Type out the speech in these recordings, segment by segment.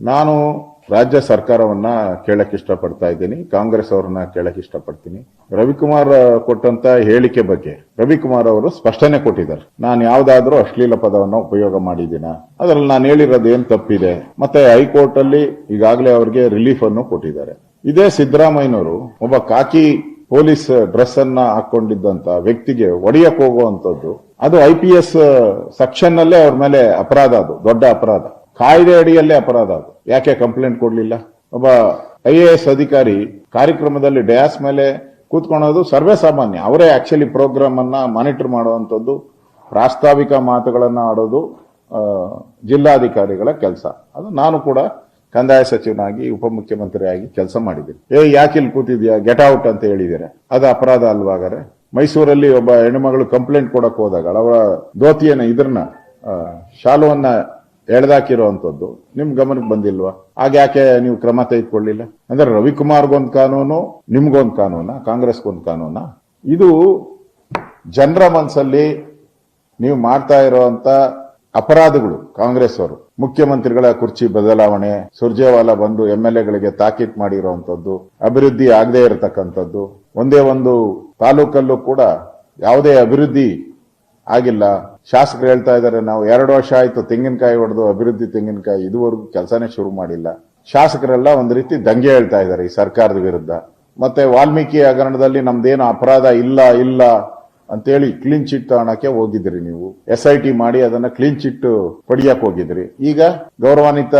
ನಾನು ರಾಜ್ಯ ಸರ್ಕಾರವನ್ನ ಕೇಳಕ್ ಇಷ್ಟಪಡ್ತಾ ಇದ್ದೀನಿ. ಕಾಂಗ್ರೆಸ್ ಅವರನ್ನ ಕೇಳಕ್ ಇಷ್ಟಪಡ್ತೀನಿ. ರವಿಕುಮಾರ್ ಕೊಟ್ಟಂತ ಹೇಳಿಕೆ ಬಗ್ಗೆ ರವಿಕುಮಾರ್ ಅವರು ಸ್ಪಷ್ಟನೆ ಕೊಟ್ಟಿದ್ದಾರೆ. ನಾನು ಯಾವ್ದಾದ್ರೂ ಅಶ್ಲೀಲ ಪದವನ್ನ ಉಪಯೋಗ ಮಾಡಿದ್ದೀನ? ಅದ್ರಲ್ಲಿ ನಾನು ಹೇಳಿರೋದು ಏನ್ ತಪ್ಪಿದೆ? ಮತ್ತೆ ಹೈಕೋರ್ಟ್ ಅಲ್ಲಿ ಈಗಾಗಲೇ ಅವರಿಗೆ ರಿಲೀಫ್ ಅನ್ನು ಕೊಟ್ಟಿದ್ದಾರೆ. ಇದೇ ಸಿದ್ದರಾಮಯ್ಯನವರು ಒಬ್ಬ ಕಾಕಿ ಪೊಲೀಸ್ ಡ್ರೆಸ್ ಅನ್ನ ಹಾಕೊಂಡಿದ್ದಂತ ವ್ಯಕ್ತಿಗೆ ಒಡೆಯಕ್ ಹೋಗುವಂತದ್ದು, ಅದು ಐ ಪಿ ಎಸ್ ಸೆಕ್ಷನ್ ನಲ್ಲೇ ಅವ್ರ ಮೇಲೆ ಅಪರಾಧ ಅದು, ದೊಡ್ಡ ಅಪರಾಧ. ಕಾಯ್ದೆ ಅಡಿಯಲ್ಲೇ ಅಪರಾಧ ಅದು. ಯಾಕೆ ಕಂಪ್ಲೇಂಟ್ ಕೊಡಲಿಲ್ಲ? ಒಬ್ಬ ಐ ಎ ಎಸ್ ಅಧಿಕಾರಿ ಕಾರ್ಯಕ್ರಮದಲ್ಲಿ ಡಯಾಸ್ ಮೇಲೆ ಕೂತ್ಕೊಳ್ಳೋದು ಸರ್ವೇ ಸಾಮಾನ್ಯ. ಅವರೇ ಆಕ್ಚುಲಿ ಪ್ರೋಗ್ರಾಮ್ ಅನ್ನ ಮಾನಿಟರ್ ಮಾಡುವಂಥದ್ದು, ಪ್ರಾಸ್ತಾವಿಕ ಮಾತುಗಳನ್ನು ಆಡೋದು ಜಿಲ್ಲಾಧಿಕಾರಿಗಳ ಕೆಲಸ. ಅದು ನಾನು ಕೂಡ ಕಂದಾಯ ಸಚಿವನಾಗಿ, ಉಪಮುಖ್ಯಮಂತ್ರಿಯಾಗಿ ಕೆಲಸ ಮಾಡಿದ್ದೀನಿ. ಏ, ಯಾಕೆ ಇಲ್ಲಿ ಕೂತಿದ್ಯಾ? ಗೆಟ್ ಔಟ್ ಅಂತ ಹೇಳಿದ್ದಾರೆ ಅದು ಅಪರಾಧ ಅಲ್ವಾಗಾರೆ ಮೈಸೂರಲ್ಲಿ ಒಬ್ಬ ಹೆಣ್ಣುಮಗಳು ಕಂಪ್ಲೇಂಟ್ ಕೊಡಕ್ ಹೋದಾಗ ಅವರ ಧೋತಿಯನ್ನ, ಇದ್ರನ್ನ ಶಾಲುವನ್ನ ಎಳೆದಾಕಿರುವಂತದ್ದು ನಿಮ್ ಗಮನಕ್ಕೆ ಬಂದಿಲ್ವಾ? ಆಗ ಯಾಕೆ ನೀವು ಕ್ರಮ ತೆಗೆದುಕೊಳ್ಳಿಲ್ಲ? ಅಂದ್ರೆ ರವಿಕುಮಾರ್ಗೊಂದು ಕಾನೂನು, ನಿಮ್ಗೊಂದು ಕಾನೂನ, ಕಾಂಗ್ರೆಸ್ಗೊಂದು ಕಾನೂನ? ಇದು ಜನರ ಮನಸ್ಸಲ್ಲಿ ನೀವು ಮಾಡ್ತಾ ಇರುವಂತ ಅಪರಾಧಗಳು ಕಾಂಗ್ರೆಸ್ ಅವರು ಮುಖ್ಯಮಂತ್ರಿಗಳ ಕುರ್ಚಿ ಬದಲಾವಣೆ, ಸುರ್ಜೇವಾಲಾ ಬಂದು ಎಂ ಎಲ್ ಎಗಳಿಗೆ ತಾಕೀತ್ ಮಾಡಿರುವಂತದ್ದು ಅಭಿವೃದ್ಧಿ ಆಗದೆ ಇರತಕ್ಕಂಥದ್ದು. ಒಂದೇ ಒಂದು ತಾಲೂಕಲ್ಲೂ ಕೂಡ ಯಾವುದೇ ಅಭಿವೃದ್ಧಿ ಆಗಿಲ್ಲ. ಶಾಸಕರು ಹೇಳ್ತಾ ಇದ್ದಾರೆ, ನಾವು ಎರಡು ವರ್ಷ ಆಯ್ತು ತೆಂಗಿನಕಾಯಿ ಹೊಡೆದು ಅಭಿವೃದ್ಧಿ ತೆಂಗಿನಕಾಯಿ ಇದುವರೆಗೂ ಕೆಲಸನೇ ಶುರು ಮಾಡಿಲ್ಲ. ಶಾಸಕರೆಲ್ಲ ಒಂದು ರೀತಿ ದಂಗೆ ಹೇಳ್ತಾ ಇದ್ದಾರೆ ಈ ಸರ್ಕಾರದ ವಿರುದ್ಧ. ಮತ್ತೆ ವಾಲ್ಮೀಕಿ ಹಗರಣದಲ್ಲಿ ನಮ್ದೇನು ಅಪರಾಧ ಇಲ್ಲ ಇಲ್ಲ ಅಂತೇಳಿ ಕ್ಲೀನ್ ಚಿಟ್ ತಗೋಣಕ್ಕೆ ಹೋಗಿದ್ರಿ ನೀವು. ಎಸ್ ಐ ಟಿ ಮಾಡಿ ಅದನ್ನ ಕ್ಲೀನ್ ಚಿಟ್ ಪಡಿಯಕ್ ಹೋಗಿದ್ರಿ. ಈಗ ಗೌರವಾನ್ವಿತ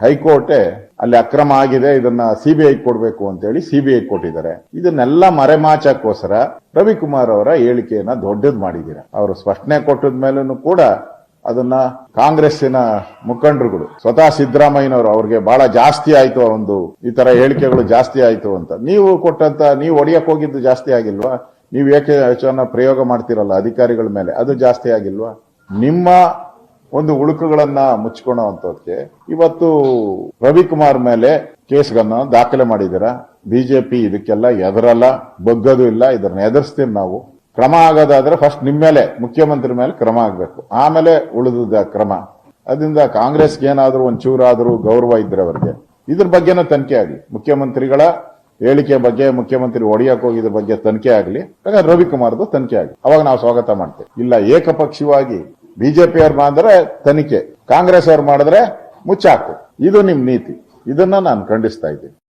ಹೈಕೋರ್ಟೆ ಅಲ್ಲಿ ಅಕ್ರಮ ಆಗಿದೆ, ಇದನ್ನ ಸಿಬಿಐ ಕೊಡಬೇಕು ಅಂತೇಳಿ ಸಿಬಿಐ ಕೊಟ್ಟಿದ್ದಾರೆ. ಇದನ್ನೆಲ್ಲ ಮರೆಮಾಚಕ್ಕೋಸ್ಕರ ರವಿಕುಮಾರ್ ಅವರ ಹೇಳಿಕೆಯನ್ನ ದೊಡ್ಡದು ಮಾಡಿದ್ದೀರಾ ಅವರು ಸ್ಪಷ್ಟನೆ ಕೊಟ್ಟದ ಮೇಲೂ ಕೂಡ ಅದನ್ನ ಕಾಂಗ್ರೆಸ್ಸಿನ ಮುಖಂಡರುಗಳು, ಸ್ವತಃ ಸಿದ್ದರಾಮಯ್ಯನವರು ಅವ್ರಿಗೆ ಬಹಳ ಜಾಸ್ತಿ ಆಯ್ತು ಒಂದು ಈ ತರ ಹೇಳಿಕೆಗಳು ಜಾಸ್ತಿ ಆಯ್ತು ಅಂತ. ನೀವು ಕೊಟ್ಟಂತ, ನೀವು ಒಡೆಯಕ್ ಹೋಗಿದ್ದು ಜಾಸ್ತಿ ಆಗಿಲ್ವಾ? ನೀವು ಏಕೆ ಪ್ರಯೋಗ ಮಾಡ್ತಿರಲ್ಲ ಅಧಿಕಾರಿಗಳ ಮೇಲೆ? ಅದು ಜಾಸ್ತಿ ಆಗಿಲ್ವಾ? ನಿಮ್ಮ ಒಂದು ಉಳುಕುಗಳನ್ನ ಮುಚ್ಕೊಳ್ಳುವಂತದಕ್ಕೆ ಇವತ್ತು ರವಿಕುಮಾರ್ ಮೇಲೆ ಕೇಸ್ಗಳನ್ನ ದಾಖಲೆ ಮಾಡಿದಿರ ಬಿಜೆಪಿ ಇದಕ್ಕೆಲ್ಲ ಎದರಲ್ಲ ಬಗ್ಗದು ಇಲ್ಲ, ಇದನ್ನ ಎದುರಿಸ್ತೀವಿ ನಾವು. ಕ್ರಮ ಆಗೋದಾದ್ರೆ ಫಸ್ಟ್ ನಿಮ್ಮ ಮೇಲೆ, ಮುಖ್ಯಮಂತ್ರಿ ಮೇಲೆ ಕ್ರಮ ಆಗಬೇಕು. ಆಮೇಲೆ ಉಳಿದ ಕ್ರಮ. ಅದರಿಂದ ಕಾಂಗ್ರೆಸ್ಗೆ ಏನಾದರೂ ಒಂದ್ ಚೂರಾದ್ರೂ ಗೌರವ ಇದ್ರೆ ಅವರಿಗೆ. ಇದ್ರ ಬಗ್ಗೆನೂ ತನಿಖೆ ಆಗಲಿ. ಮುಖ್ಯಮಂತ್ರಿಗಳ ಹೇಳಿಕೆ ಬಗ್ಗೆ, ಮುಖ್ಯಮಂತ್ರಿ ಒಡೆಯಕ್ ಹೋಗಿದ ಬಗ್ಗೆ ತನಿಖೆ ಆಗಲಿ. ಹಾಗಾದ್ರೆ ರವಿಕುಮಾರ್ದು ತನಿಖೆ ಆಗಲಿ. ಅವಾಗ ನಾವು ಸ್ವಾಗತ ಮಾಡ್ತೇವೆ. ಇಲ್ಲ ಏಕಪಕ್ಷೀಯವಾಗಿ ಬಿಜೆಪಿ ಅವ್ರು ಮಾಡಿದ್ರೆ ತನಿಖೆ. ಕಾಂಗ್ರೆಸ್ ಅವ್ರು ಮಾಡಿದ್ರೆ ಮುಚ್ಚಾಕು. ಇದು ನಿಮ್ ನೀತಿ. ಇದನ್ನ ನಾನು ಖಂಡಿಸ್ತಾ ಇದ್ದೀನಿ.